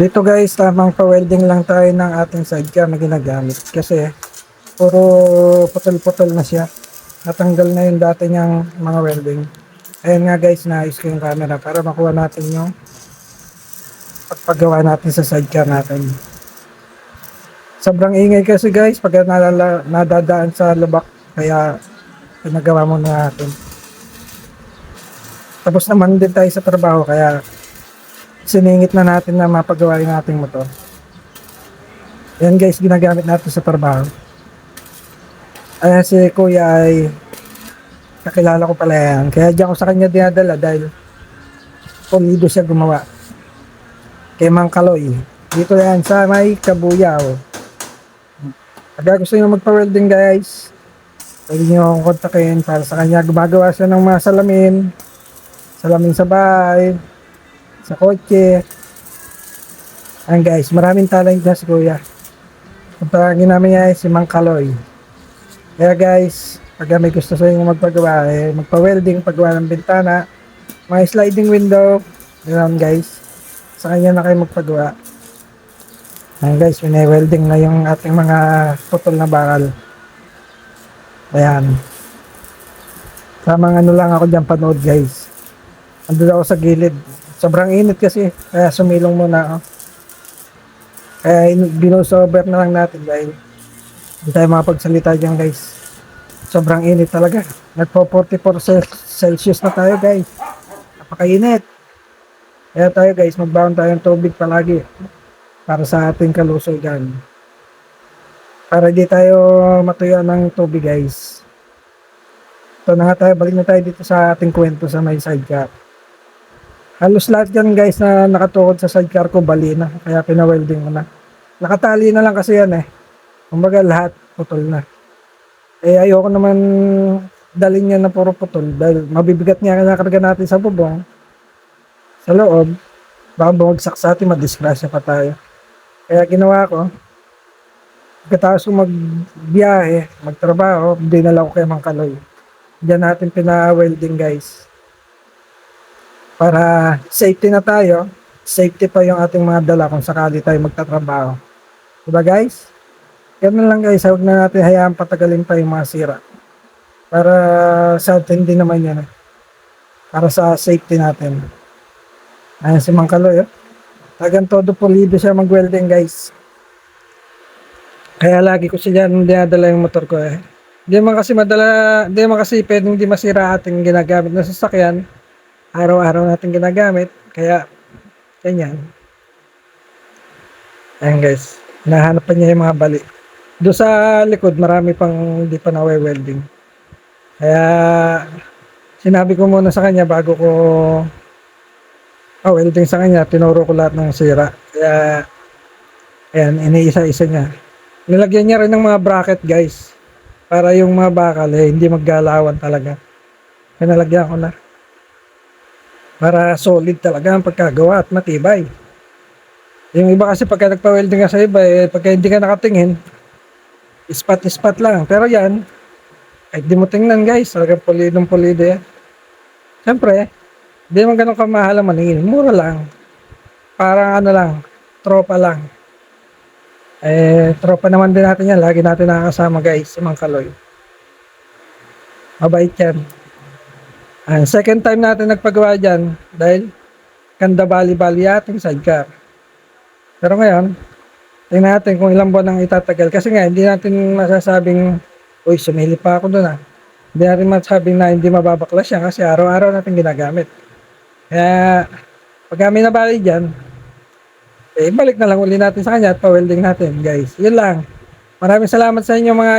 Dito guys, tamang pa-welding lang tayo ng ating sidecar na ginagamit. Kasi puro putol-putol na siya. Natanggal na yung dati niyang mga welding. Ayan nga guys, naayos ko yung camera para makuha natin yung pagpagawa natin sa sidecar natin. Sobrang ingay kasi guys pag nalala, nadadaan sa lubak. Kaya pinagawa muna natin. Tapos naman din tayo sa trabaho kaya siningit na natin na mapagawa yung ating motor. Yan guys, ginagamit natin sa trabaho. Ayan si kuya ay kakilala ko pala yan. Kaya diyan ko sa kanya dinadala dahil pulido siya gumawa. Kay Mang Kaloy. Dito yan sa may Kabuyaw. Pag gusto nyo magpa-welding guys, pwede nyo kontakin para sa kanya. Gumagawa siya ng mga salamin, salamin sa bahay, sa kotse. Ayan guys, maraming talent na si Kuya. Ang namin niya si Mang Kaloy. Kaya guys, pag may gusto sa inyo magpagawa, eh, magpa-welding, paggawa ng bintana, mga sliding window, ganoon guys. Sa kanya na kayo magpagawa. Ayan guys, welding na yung ating mga putol na bakal. Ayan. Tamang ano lang ako dyan panood guys. Andun ako sa gilid. Sobrang init kasi. Kaya sumilong muna ako. Kaya in- binosober na lang natin dahil hindi tayo makapagsalita dyan guys. Sobrang init talaga. Nagpo 44 Cel- Celsius na tayo guys. Napakainit. Kaya tayo guys, magbaon tayo ng tubig palagi para sa ating kalusugan. Para di tayo matuyo ng tubig guys. Ito na nga tayo, balik na tayo dito sa ating kwento sa may sidecar. Halos lahat yan guys na nakatukod sa sidecar ko, bali na. Kaya pina-welding ko na. Nakatali na lang kasi yan eh. Kumbaga lahat putol na. Eh ayoko naman dalhin niya na puro putol dahil mabibigat niya kinakarga natin sa bubong. Sa loob, baka bumagsak sa atin, madisgrasya pa tayo. Kaya ginawa ko, pagkatapos ko magbiyahe, magtrabaho, dinala ko kay Mang Kaloy. Diyan natin pina-welding guys. Para safety na tayo, safety pa yung ating mga dala kung sakali tayo magtatrabaho. Diba guys? Ganun lang guys, huwag na natin hayaan patagalin pa yung mga sira. Para sa atin din naman yan. eh. Para sa safety natin. Ayan si Mang Kaloy. Oh. Tagang todo pulido siya mag-welding guys. Kaya lagi ko siya dinadala yung motor ko eh. Hindi man kasi madala, hindi man kasi pwedeng di masira ating ginagamit na sasakyan. Araw-araw natin ginagamit. Kaya, ganyan. Ayan guys. Nahanap pa niya yung mga bali. Doon sa likod, marami pang hindi pa nawe-welding. Kaya, sinabi ko muna sa kanya bago ko oh, welding sa kanya, tinuro ko lahat ng sira. Kaya, ayan, iniisa-isa niya. Nilagyan niya rin ng mga bracket, guys. Para yung mga bakal, eh, hindi maggalawan talaga. Kaya nalagyan ko na. Para solid talaga ang pagkagawa at matibay. Yung iba kasi pagka nagpa-welding ka sa iba, eh, pagka hindi ka nakatingin, ispat-ispat lang. Pero yan, kahit di mo tingnan guys, talagang pulidong pulido yan. Siyempre, hindi naman ganun kamahal ang maningin. Mura lang. Parang ano lang, tropa lang. Eh, tropa naman din natin yan. Lagi natin nakakasama guys, Mang Kaloy. Mabait yan. And second time natin nagpagawa dyan dahil kanda bali-bali ating sidecar. Pero ngayon, tingnan natin kung ilang buwan ang itatagal. Kasi nga, hindi natin masasabing, uy, sumili pa ako doon ah. Hindi natin masasabing na hindi mababaklas siya kasi araw-araw natin ginagamit. Kaya, pag kami nabali dyan, eh, balik na lang uli natin sa kanya at pa-welding natin, guys. Yun lang. Maraming salamat sa inyo mga